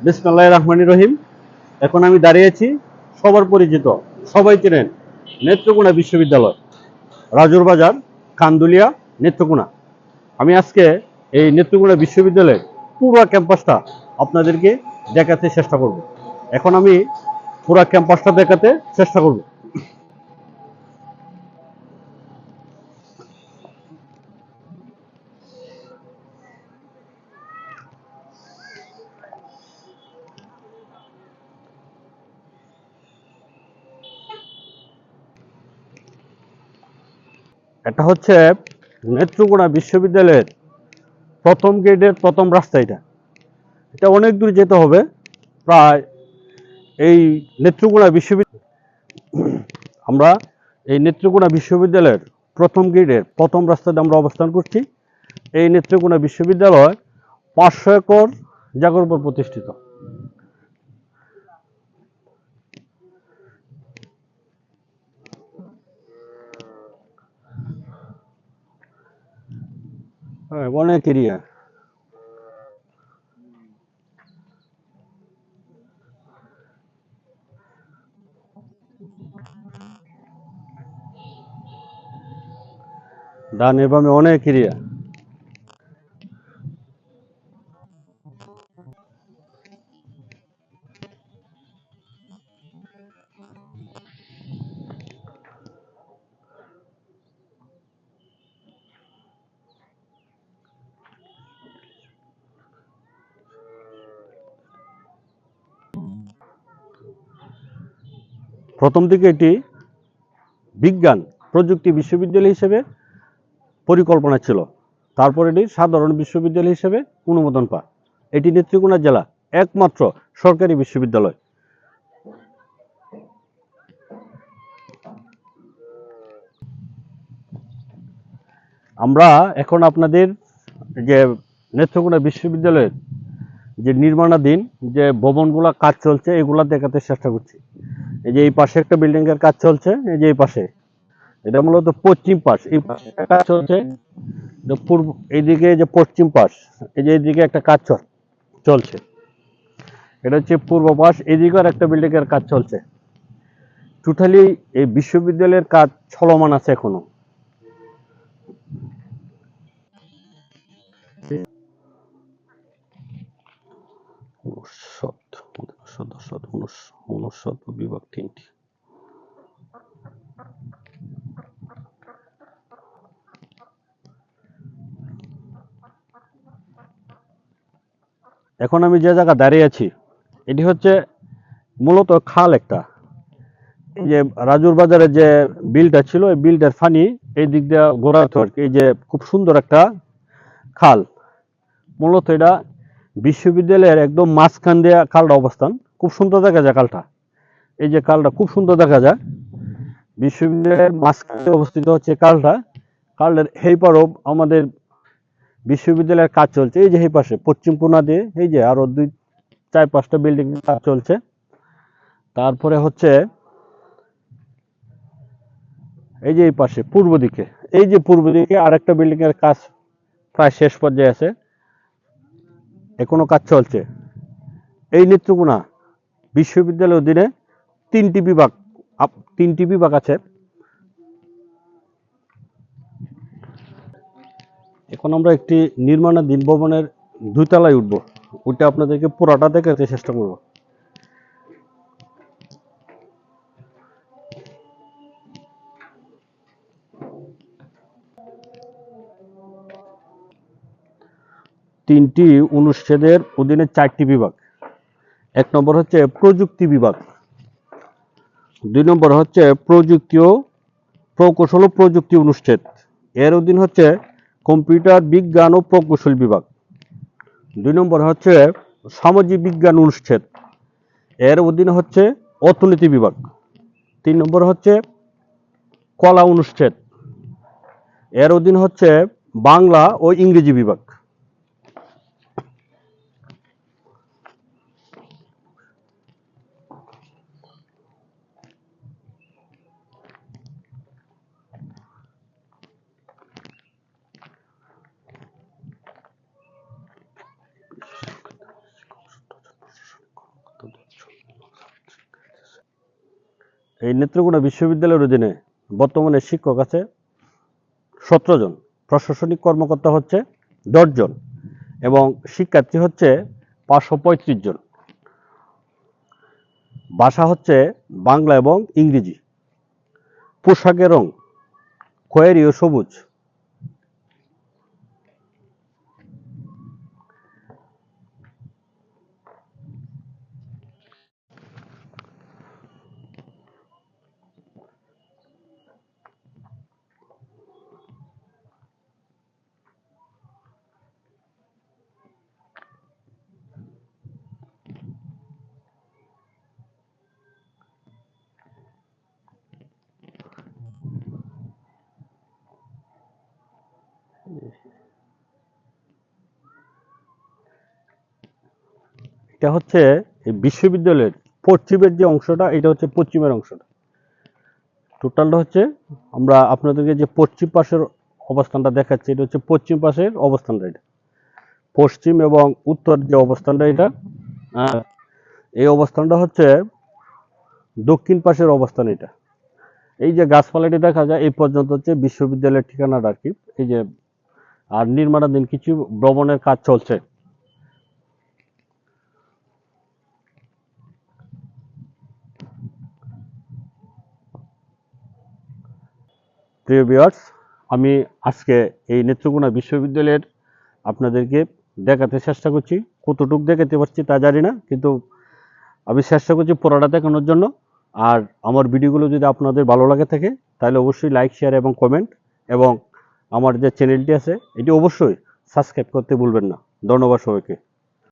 বিসমিল্লাহ রহমানি রহিম। এখন আমি দাঁড়িয়েছি সবার পরিচিত, সবাই চেনেন নেত্রকোনা বিশ্ববিদ্যালয়, রাজুর বাজার, কান্দুলিয়া, নেত্রকোনা। আমি আজকে এই নেত্রকোনা বিশ্ববিদ্যালয়ের পুরো ক্যাম্পাসটা আপনাদেরকে দেখাতে চেষ্টা করব। এখন আমি পুরো ক্যাম্পাসটা দেখাতে চেষ্টা করব। এটা হচ্ছে নেত্রকোনা বিশ্ববিদ্যালয়ের প্রথম গেটের প্রথম রাস্তা এটা। এটা অনেক দূর যেতে হবে। প্রায় এই নেত্রকোনা বিশ্ববিদ্যালয় আমরা এই নেত্রকোনা বিশ্ববিদ্যালয়ের প্রথম গেটের প্রথম রাস্তাতে আমরা অবস্থান করছি। এই নেত্রকোনা বিশ্ববিদ্যালয় পাঁচশো একর জাগর উপর প্রতিষ্ঠিত। হ্যাঁ অনেক এরিয়া ডানে বামে অনেক এরিয়া প্রথম দিকে এটি বিজ্ঞান, প্রযুক্তি বিশ্ববিদ্যালয় হিসেবে পরিকল্পনা ছিল। তারপর এটি সাধারণ বিশ্ববিদ্যালয় হিসেবে অনুমোদন পায়। এটি নেত্রকোনা জেলা একমাত্র সরকারি বিশ্ববিদ্যালয়। আমরা এখন আপনাদের যে নেত্রকোনা বিশ্ববিদ্যালয়ের যে নির্মাণাধীন যে ভবনগুলা, কাজ চলছে, এগুলা দেখাতে চেষ্টা করছি। এই যে এই পাশে একটা বিল্ডিং এর কাজ চলছে, এই যে এই পাশে। এটা মূলত পশ্চিম পাশ, এই পাশে একটা কাজ চলছে পূর্ব, এইদিকে যে পশ্চিম পাশ, এই যে এইদিকে একটা কাজ চল- চলছে। এটা হচ্ছে পূর্ব পাশ এদিকে আর একটা বিল্ডিং এর কাজ চলছে। টোটালি এই বিশ্ববিদ্যালয়ের কাজ চলমান আছে এখনও। উনসৎ বিভাগ তিনটি। এখন আমি যে জায়গা দাঁড়িয়ে আছি, এটি হচ্ছে মূলত খাল একটা। এই যে রাজুর বাজারে যে বিলটা ছিল, এই বিলটার ফানি এই দিক দিয়ে ঘোরাতো আর এই যে খুব সুন্দর একটা খাল। মূলত এটা বিশ্ববিদ্যালয়ের একদম মাঝখান দিয়ে খালটা অবস্থান। খুব সুন্দর দেখা যায় খালটা এই যে কালটা খুব সুন্দর দেখা যায়। বিশ্ববিদ্যালয়ের মাঝখানে অবস্থিত হচ্ছে খালটা খালের এই পারও আমাদের বিশ্ববিদ্যালয়ের কাজ চলছে। এই যে এই পাশে, পশ্চিম কোনা দিয়ে, এই যে আরও দুই, চার, পাঁচটা বিল্ডিং কাজ চলছে। তারপরে হচ্ছে এই যে এই পাশে, পূর্ব দিকে। এই যে পূর্ব দিকে আরেকটা বিল্ডিং এর কাজ প্রায় শেষ পর্যায়ে আছে। এখনও কাজ চলছে। এই নেত্রকোনা বিশ্ববিদ্যালয়ের অধীনে তিনটি বিভাগ তিনটি বিভাগ আছে। এখন আমরা একটি নির্মাণাধীন ভবনের দুই তলায় উঠবো। ওইটা আপনাদেরকে পুরাটা দেখাতে চেষ্টা করব। তিনটি অনুচ্ছেদের অধীনে চারটি বিভাগ। এক নম্বর হচ্ছে প্রযুক্তি বিভাগ। দুই নম্বর হচ্ছে প্রযুক্তি ও প্রকৌশল ও প্রযুক্তি অনুচ্ছেদ। এর অধীন হচ্ছে কম্পিউটার বিজ্ঞান ও প্রকৌশল বিভাগ। দুই নম্বর হচ্ছে সামাজিক বিজ্ঞান অনুচ্ছেদ। এর অধীনে হচ্ছে অর্থনীতি বিভাগ। তিন নম্বর হচ্ছে কলা অনুচ্ছেদ। এর অধীন হচ্ছে বাংলা ও ইংরেজি বিভাগ। এই নেত্রকোনা বিশ্ববিদ্যালয়ের অধীনে বর্তমানে শিক্ষক আছে সতেরো জন। প্রশাসনিক কর্মকর্তা হচ্ছে দশজন এবং শিক্ষার্থী হচ্ছে পাঁচশো পঁয়ত্রিশ জন। ভাষা হচ্ছে বাংলা এবং ইংরেজি। পোশাকের রং খয়েরি ও সবুজ। এটা হচ্ছে এই বিশ্ববিদ্যালয়ের পশ্চিমের যে অংশটা, এটা হচ্ছে পশ্চিমের অংশটা। টোটালটা হচ্ছে আমরা আপনাদেরকে যে পশ্চিম পাশের অবস্থানটা দেখাচ্ছি, এটা হচ্ছে পশ্চিম পাশের অবস্থানটা এটা। পশ্চিম এবং উত্তর যে অবস্থানটা এটা আর এই অবস্থানটা হচ্ছে দক্ষিণ পাশের অবস্থান এটা। এই যে গাছপালাটি দেখা যায়, এই পর্যন্ত হচ্ছে বিশ্ববিদ্যালয়ের ঠিকানাটা আর কি। এই যে আর নির্মাণাধীন কিছু ভ্রমণের কাজ চলছে। প্রিয় ভিউয়ার্স আমি আজকে এই নেত্রকোনা বিশ্ববিদ্যালয়ের আপনাদেরকে দেখাতে চেষ্টা করছি। কতটুক দেখাতে পারছি তা জানি না, কিন্তু আমি চেষ্টা করছি পুরোটা দেখানোর জন্য। আর আমার ভিডিওগুলো যদি আপনাদের ভালো লাগে থাকে, তাহলে অবশ্যই লাইক শেয়ার এবং কমেন্ট এবং আমার যে চ্যানেলটি আছে এটি অবশ্যই সাবস্ক্রাইব করতে ভুলবেন না। ধন্যবাদ সবাইকে।